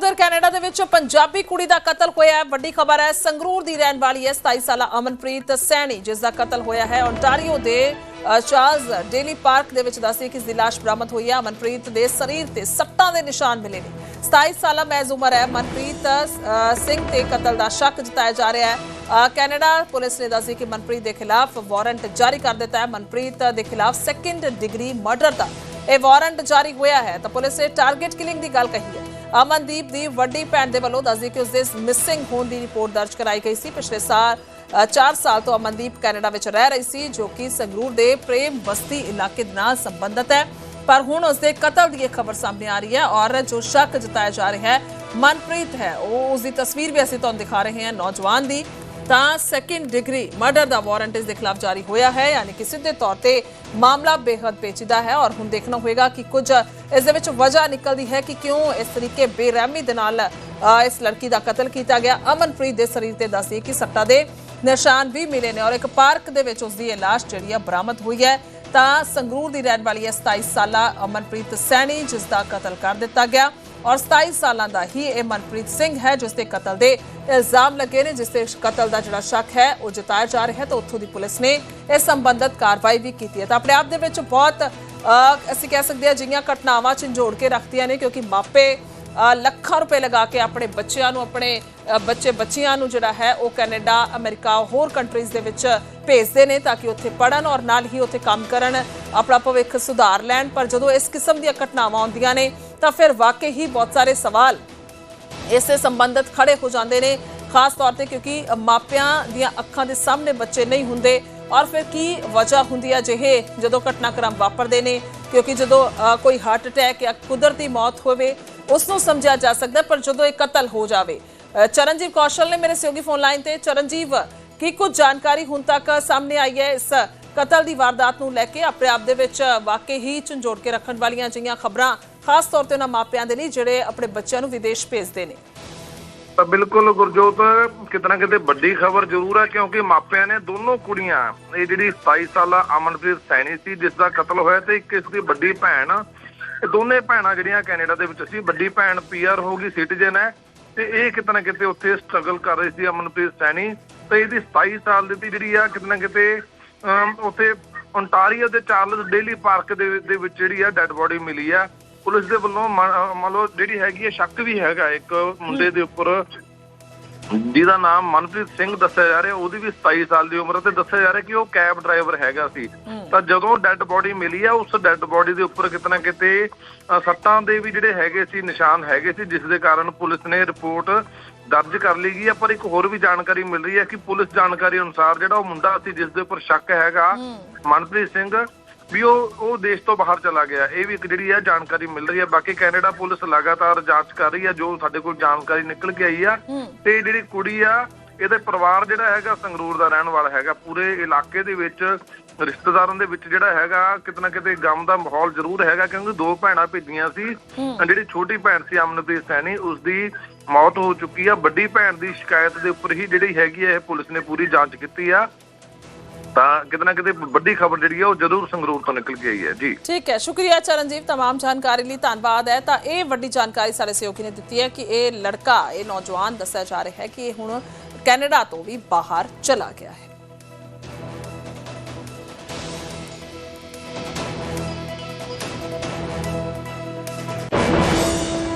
ਉਧਰ ਕੈਨੇਡਾ ਦੇ ਵਿੱਚ ਪੰਜਾਬੀ ਕੁੜੀ ਦਾ ਕਤਲ ਹੋਇਆ ਹੈ। ਵੱਡੀ ਖਬਰ ਹੈ ਸੰਗਰੂਰ ਦੀ ਰਹਿਣ ਵਾਲੀ ਹੈ 27 ਸਾਲਾ ਅਮਨਪ੍ਰੀਤ ਸੈਣੀ ਜਿਸ ਦਾ ਕਤਲ ਹੋਇਆ ਹੈ ਓਨਟਾਰੀਓ ਦੇ ਅ, ਚਾਰਲਸ ਡੇਲੀ ਪਾਰਕ ਦੇ ਵਿੱਚ ਦੱਸਦੀ ਕਿ ਇਸ ਦੀ ਲਾਸ਼ ਬਰਾਮਦ ਹੋਈ ਹੈ। ਅਮਨਪ੍ਰੀਤ ਦੇ ਸਰੀਰ ਤੇ ਸੱਟਾਂ ਦੇ ਨਿਸ਼ਾਨ ਮਿਲੇ ਨੇ। 27 ਸਾਲਾ ਮੈਜ਼ ਉਮਰ ਹੈ। ਮਨਪ੍ਰੀਤ ਸਿੰਘ ਤੇ ਕਤਲ ਦਾ ਸ਼ੱਕ ਜਤਾਇਆ ਜਾ ਰਿਹਾ ਹੈ। ਕੈਨੇਡਾ ਪੁਲਿਸ ਨੇ ਦੱਸੀ ਕਿ ਮਨਪ੍ਰੀਤ ਦੇ ਖਿਲਾਫ ਵਾਰੰਟ ਜਾਰੀ ਕਰ ਦਿੱਤਾ ਹੈ। ਮਨਪ੍ਰੀਤ ਦੇ ਖਿਲਾਫ ਸੈਕੰਡ ਡਿਗਰੀ ਮਰਡਰ ਦਾ ਇਹ ਵਾਰੰਟ ਜਾਰੀ ਹੋਇਆ ਹੈ। ਤਾਂ ਪੁਲਿਸ ਨੇ ਟਾਰਗੇਟ ਕਿਲਿੰਗ ਦੀ ਗੱਲ ਕਹੀ ਹੈ। ਅਮਨਦੀਪ ਦੀ ਵੱਡੀ ਭੈਣ ਦੇ ਵੱਲੋਂ ਦੱਸਦੀ ਕਿ ਉਸ ਦੇ ਮਿਸਿੰਗ ਹੋਣ ਦੀ ਰਿਪੋਰਟ ਦਰਜ ਕਰਾਈ ਗਈ ਸੀ। ਪਿਛਲੇ ਸਾਲ 4 ਸਾਲ ਤੋਂ ਅਮਨਦੀਪ ਕੈਨੇਡਾ ਵਿੱਚ ਰਹਿ ਰਹੀ ਸੀ, ਜੋ ਕਿ ਸੰਗਰੂਰ ਦੇ ਪ੍ਰੇਮ ਬਸਤੀ ਇਲਾਕੇ ਦੇ ਨਾਲ ਸੰਬੰਧਿਤ ਹੈ। ਪਰ ਹੁਣ ਉਸ ਦੇ ਕਤਲ ਦੀ ਇਹ ਖਬਰ ਸਾਹਮਣੇ ਆ ਰਹੀ ਹੈ ਔਰ ਜੋ ਸ਼ੱਕ ਜਤਾਇਆ ਜਾ ਰਿਹਾ ਹੈ, ਮਨਪ੍ਰੀਤ ਹੈ। ਉਹ ਉਸ ਦੀ ਤਸਵੀਰ ਵੀ ਅਸੀਂ ਤੁਹਾਨੂੰ ਦਿਖਾ ਰਹੇ ਹਾਂ। ਨੌਜਵਾਨ ਦੀ ਤਾਂ ਸੈਕਿੰਡ ਡਿਗਰੀ ਮਰਡਰ ਦਾ ਵਾਰੰਟ ਇਸ ਦੇ ਖਿਲਾਫ ਜਾਰੀ ਹੋਇਆ ਹੈ, ਯਾਨੀ ਕਿ ਸਿੱਧੇ ਤੌਰ ਤੇ ਮਾਮਲਾ ਬੇहद ਪੇਚੀਦਾ ਹੈ ਔਰ ਹੁਣ ਦੇਖਣਾ ਹੋਏਗਾ ਕਿ ਕੁਝ ਇਸ ਦੇ ਵਿੱਚ ਵਜ੍ਹਾ ਨਿਕਲਦੀ ਹੈ ਕਿ ਕਿਉਂ ਇਸ ਤਰੀਕੇ ਬੇਰਹਿਮੀ ਦੇ ਨਾਲ ਇਸ ਲੜਕੀ ਦਾ ਕਤਲ ਕੀਤਾ ਗਿਆ। ਅਮਨਪ੍ਰੀਤ ਦੇ ਸਰੀਰ ਤੇ ਦੱਸੀ ਕਿ ਸੱਟਾਂ ਦੇ ਨਿਸ਼ਾਨ ਵੀ ਮਿਲੇ ਨੇ ਔਰ ਇੱਕ ਪਾਰਕ ਦੇ ਵਿੱਚ ਉਸ ਦੀ ਇਹ ਲਾਸ਼ ਜਿਹੜੀ ਆ ਬਰਾਮਦ ਹੋਈ ਹੈ। ਤਾਂ ਸੰਗਰੂਰ ਦੀ ਰਹਿਣ ਵਾਲੀ ਹੈ 27 ਸਾਲਾ ਅਮਨਪ੍ਰੀਤ ਸੈਣੀ ਜਿਸ ਦਾ ਕਤਲ ਕਰ ਦਿੱਤਾ ਗਿਆ। ਔਰ 27 ਸਾਲਾਂ ਦਾ ਹੀ ਇਹ ਮਨਪ੍ਰੀਤ ਸਿੰਘ ਹੈ, ਜਿਸ ਤੇ ਕਤਲ ਦੇ ਇਲਜ਼ਾਮ ਲੱਗੇ ਨੇ, ਜਿਸ ਤੇ ਕਤਲ ਦਾ ਜਿਹੜਾ ਸ਼ੱਕ ਹੈ, ਉਹ ਜਤਾਇਆ ਜਾ ਰਿਹਾ ਹੈ ਤਾਂ ਉੱਥੋਂ ਦੀ ਪੁਲਿਸ ਨੇ ਇਸ ਸੰਬੰਧਤ ਕਾਰਵਾਈ ਵੀ ਕੀਤੀ ਹੈ। ਤਾਂ ਆਪਣੇ ਆਪ ਦੇ ਵਿੱਚ ਬਹੁਤ ਅਸੀਂ ਕਹਿ ਸਕਦੇ ਹਾਂ ਜਿਹੀਆਂ ਘਟਨਾਵਾਂ ਝੰਜੋੜ ਕੇ ਰੱਖਦੀਆਂ ਨੇ, ਕਿਉਂਕਿ ਮਾਪੇ ਲੱਖਾਂ ਰੁਪਏ ਲਗਾ ਕੇ ਆਪਣੇ ਬੱਚਿਆਂ ਨੂੰ, ਆਪਣੇ ਬੱਚੇ ਬੱਚਿਆਂ ਨੂੰ ਜਿਹੜਾ ਹੈ, ਉਹ ਕੈਨੇਡਾ, ਅਮਰੀਕਾ, ਹੋਰ ਕੰਟਰੀਜ਼ ਦੇ ਵਿੱਚ ਭੇਜਦੇ ਨੇ ਤਾਂ ਕਿ ਉੱਥੇ ਪੜਨ ਔਰ ਨਾਲ ਹੀ ਉੱਥੇ ਕੰਮ ਕਰਨ, ਆਪਣਾ ਭਵਿੱਖ ਸੁਧਾਰ ਲੈਣ। ਪਰ ਜਦੋਂ ਇਸ ਕਿਸਮ ਦੀਆਂ ਘਟਨਾਵਾਂ ਆਉਂਦੀਆਂ ਨੇ ਤਾਂ ਫਿਰ ਵਾਕਈ ਹੀ ਬਹੁਤ ਸਾਰੇ ਸਵਾਲ ਇਸੇ ਸੰਬੰਧਿਤ ਖੜੇ ਹੋ ਜਾਂਦੇ ਨੇ, ਖਾਸ ਤੌਰ ਤੇ ਕਿਉਂਕਿ ਮਾਪਿਆਂ ਦੀਆਂ ਅੱਖਾਂ ਦੇ ਸਾਹਮਣੇ ਬੱਚੇ ਨਹੀਂ ਹੁੰਦੇ ਔਰ ਫਿਰ ਕੀ ਵਜ੍ਹਾ ਹੁੰਦੀ ਹੈ ਜਿਹੇ ਜਦੋਂ ਘਟਨਾਕ੍ਰਮ ਵਾਪਰਦੇ ਨੇ, ਕਿਉਂਕਿ ਜਦੋਂ ਕੋਈ ਹਾਰਟ ਅਟੈਕ ਜਾਂ ਕੁਦਰਤੀ ਮੌਤ ਹੋਵੇ ਉਸ ਨੂੰ ਸਮਝਿਆ ਜਾ ਸਕਦਾ ਪਰ ਜਦੋਂ ਇਹ ਕਤਲ ਹੋ ਜਾਵੇ। ਚਰਨਜੀਵ ਕੌਸ਼ਲ ਨੇ ਮੇਰੇ ਸਹਿਯੋਗੀ ਫੋਨ ਲਾਈਨ ਤੇ, ਚਰਨਜੀਵ, ਕੀ ਕੁਝ ਜਾਣਕਾਰੀ ਹੁਣ ਤੱਕ ਸਾਹਮਣੇ ਆਈ ਹੈ ਇਸ ਕਤਲ ਦੀ ਵਾਰਦਾਤ ਨੂੰ ਲੈ ਕੇ? ਆਪਣੇ ਆਪ ਦੇ ਵਿੱਚ ਵਾਕਈ ਹੀ ਝੰਜੋੜ ਕੇ ਰੱਖਣ ਵਾਲੀਆਂ ਜਿਹੀਆਂ ਖਬਰਾਂ ਖਾਸ ਤੌਰ ਤੇ ਉਹਨਾਂ ਮਾਪਿਆਂ ਦੇ ਲਈ ਜਿਹੜੇ ਆਪਣੇ ਬੱਚਿਆਂ ਨੂੰ ਵਿਦੇਸ਼ ਭੇਜਦੇ ਨੇ। ਤਾਂ ਬਿਲਕੁਲ ਗੁਰਜੋਤ ਕਿਤਨਾ ਕਿਤੇ ਵੱਡੀ ਖਬਰ ਜ਼ਰੂਰ ਹੈ ਕਿਉਂਕਿ ਮਾਪਿਆਂ ਨੇ ਦੋਨੋਂ ਕੁੜੀਆਂ ਇਹ ਜਿਹੜੀ 27 ਸਾਲਾ ਅਮਨਪ੍ਰੀਤ ਸੈਣੀ ਸੀ ਜਿਸ ਦਾ ਕਤਲ ਹੋਇਆ ਤੇ ਇੱਕ ਇਸ ਦੀ ਵੱਡੀ ਭੈਣ ਇਹ ਦੋਨੇ ਭੈਣਾਂ ਜਿਹੜੀਆਂ ਕੈਨੇਡਾ ਦੇ ਵਿੱਚ ਸੀ ਵੱਡੀ ਭੈਣ ਪੀਆਰ ਹੋ ਗਈ ਸਿਟੀਜ਼ਨ ਹੈ ਤੇ ਇਹ ਕਿਤਨਾ ਕਿਤੇ ਉੱਥੇ ਸਟਰਗਲ ਕਰ ਰਹੀ ਸੀ ਅਮਨਪ੍ਰੀਤ ਸੈਣੀ ਤੇ ਇਹਦੀ 27 ਸਾਲ ਦੀ ਜਿਹੜੀ ਆ ਕਿਤਨਾ ਕਿਤੇ ਅਮ, ਉੱਥੇ ਓਨਟਾਰੀਓ ਦੇ ਚਾਰਲਸ ਡੇਲੀ ਪਾਰਕ ਦੇ ਦੇ ਵਿੱਚ ਜਿਹੜੀ ਆ ਡੈੱਡ ਬੋਡੀ ਮਿਲੀ ਆ। ਪੁਲਿਸ ਦੇ ਵੱਲੋਂ ਮੰਨ ਲਓ ਜਿਹੜੀ ਹੈਗੀ ਹੈ ਸ਼ੱਕ ਵੀ ਹੈਗਾ ਇੱਕ ਮੁੰਡੇ ਦੇ ਉੱਪਰ। ਜਿਹਦਾ ਨਾਮ ਮਨਪ੍ਰੀਤ ਸਿੰਘ ਦੱਸਿਆ ਜਾ ਰਿਹਾ ਉਹਦੀ ਵੀ 27 ਸਾਲ ਦੀ ਉਮਰ ਤੇ ਦੱਸਿਆ ਜਾ ਰਿਹਾ ਕਿ ਉਹ ਕੈਬ ਡਰਾਈਵਰ ਹੈਗਾ ਸੀ। ਤਾਂ ਜਦੋਂ ਡੈੱਡ ਬੋਡੀ ਮਿਲੀ ਆ ਉਸ ਡੈੱਡ ਬੋਡੀ ਦੇ ਉੱਪਰ ਕਿਤੇ ਨਾ ਕਿਤੇ ਸੱਟਾਂ ਦੇ ਵੀ ਜਿਹੜੇ ਹੈਗੇ ਸੀ ਨਿਸ਼ਾਨ ਹੈਗੇ ਸੀ ਜਿਸ ਦੇ ਕਾਰਨ ਪੁਲਿਸ ਨੇ ਰਿਪੋਰਟ ਦਰਜ ਕਰ ਲਈ ਗਈ ਹੈ ਪਰ ਇੱਕ ਹੋਰ ਵੀ ਜਾਣਕਾਰੀ ਮਿਲ ਰਹੀ ਹੈ ਕਿ ਪੁਲਿਸ ਜਾਣਕਾਰੀ ਅਨੁਸਾਰ ਜਿਹੜਾ ਉਹ ਮੁੰਡਾ ਸੀ ਜਿਸ ਦੇ ਉੱਪਰ ਸ਼ੱਕ ਹੈਗਾ ਮਨਪ੍ਰੀਤ ਸਿੰਘ ਵੀ ਉਹ ਉਹ ਦੇਸ਼ ਤੋਂ ਬਾਹਰ ਚਲਾ ਗਿਆ। ਇਹ ਵੀ ਇੱਕ ਜਿਹੜੀ ਹੈ ਜਾਣਕਾਰੀ ਮਿਲ ਰਹੀ ਹੈ ਬਾਕੀ ਕੈਨੇਡਾ ਪੁਲਿਸ ਲਗਾਤਾਰ ਜਾਂਚ ਕਰ ਰਹੀ ਹੈ ਜੋ ਸਾਡੇ ਕੋਲ ਜਾਣਕਾਰੀ ਨਿਕਲ ਕੇ ਆਈ ਆ। ਤੇ ਜਿਹੜੀ ਕੁੜੀ ਆ ਇਹਦੇ ਪਰਿਵਾਰ ਜਿਹੜਾ ਹੈਗਾ ਸੰਗਰੂਰ ਦਾ ਰਹਿਣ ਵਾਲਾ ਹੈਗਾ। ਪੂਰੇ ਇਲਾਕੇ ਦੇ ਵਿੱਚ ਰਿਸ਼ਤੇਦਾਰਾਂ ਦੇ ਵਿੱਚ ਜਿਹੜਾ ਹੈਗਾ ਕਿਤੇ ਨਾ ਕਿਤੇ ਗਮ ਦਾ ਮਾਹੌਲ ਜ਼ਰੂਰ ਹੈਗਾ ਕਿਉਂਕਿ ਦੋ ਭੈਣਾਂ ਭੇਜੀਆਂ ਸੀ। ਜਿਹੜੀ ਛੋਟੀ ਭੈਣ ਸੀ ਅਮਨਪ੍ਰੀਤ ਸੈਣੀ ਉਸ ਦੀ ਮੌਤ ਹੋ ਚੁੱਕੀ ਆ। ਵੱਡੀ ਭੈਣ ਦੀ ਸ਼ਿਕਾਇਤ ਦੇ ਉੱਪਰ ਹੀ ਜਿਹੜੀ ਹੈਗੀ ਹੈ ਇਹ ਪੁਲਿਸ ਨੇ ਪੂਰੀ ਜਾਂਚ ਕੀਤੀ ਆ। ਤਾਂ ਕਿਤੇ ਨਾ ਕਿਤੇ ਵੱਡੀ ਖਬਰ ਜਿਹੜੀ ਆ ਉਹ ਜ਼ਰੂਰ ਸੰਗਰੂਰ ਤੋਂ ਨਿਕਲ ਕੇ ਆਈ ਹੈ ਜੀ ਠੀਕ ਹੈ ਸ਼ੁਕਰੀਆ ਚਰਨਜੀਤ तमाम ਜਾਣਕਾਰੀ ਲਈ ਧੰਨਵਾਦ ਹੈ ਤਾਂ ਇਹ ਵੱਡੀ ਜਾਣਕਾਰੀ ਸਾਡੇ ਸਹਿਯੋਗੀ ਨੇ ਦਿੱਤੀ ਹੈ ਕਿ ਇਹ ਲੜਕਾ ਇਹ ਨੌਜਵਾਨ ਦੱਸਿਆ ਜਾ ਰਿਹਾ ਹੈ ਕਿ ਇਹ ਹੁਣ ਕੈਨੇਡਾ ਤੋਂ ਵੀ ਬਾਹਰ ਚਲਾ ਗਿਆ ਹੈ